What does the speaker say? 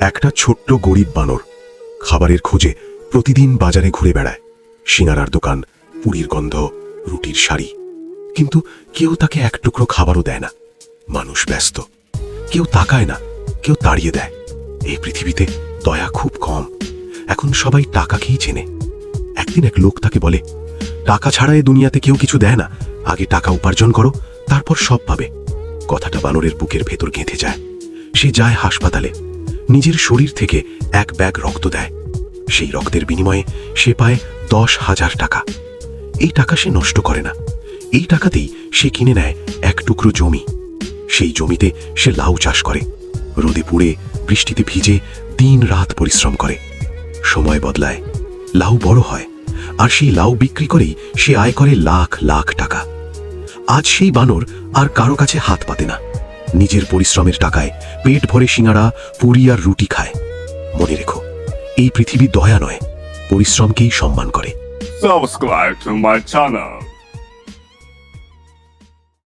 একটা ছোট্ট গরিব বানর খাবারের খোঁজে প্রতিদিন বাজারে ঘুরে বেড়ায়। সিঙ্গারার দোকান, পুরীর গন্ধ, রুটির শাড়ি। কিন্তু কেউ তাকে এক টুকরো খাবারও দেয় না। মানুষ ব্যস্ত। কেউ তাকায় না, কেউ তাড়িয়ে দেয়। এই পৃথিবীতে দয়া খুব কম। এখন সবাই টাকাকেই চেনে। একদিন এক লোক তাকে বলে, টাকা ছাড়া এ দুনিয়াতে কেউ কিছু দেয় না। আগে টাকা উপার্জন করো, তারপর সব পাবে। কথাটা বানরের বুকের ভেতর গেঁথে যায়। সে যায় হাসপাতালে। নিজের শরীর থেকে এক ব্যাগ রক্ত দেয়। সেই রক্তের বিনিময়ে সে পায় দশ হাজার টাকা। এই টাকা সে নষ্ট করে না। এই টাকাতেই সে কিনে নেয় এক টুকরো জমি। সেই জমিতে সে লাউ চাষ করে। রোদে পুড়ে, বৃষ্টিতে ভিজে দিন রাত পরিশ্রম করে। সময় বদলায়। লাউ বড় হয়। আর সেই লাউ বিক্রি করেই সে আয় করে লাখ লাখ টাকা। আজ সেই বানর আর কারও কাছে হাত পাতে না। নিজের পরিশ্রমের টাকায় পেট ভরে সিঙাড়া পুরি আর রুটি খায় মনে রেখো, এই পৃথিবী দয়া নয়, পরিশ্রমকেই সম্মান করে Subscribe to my channel.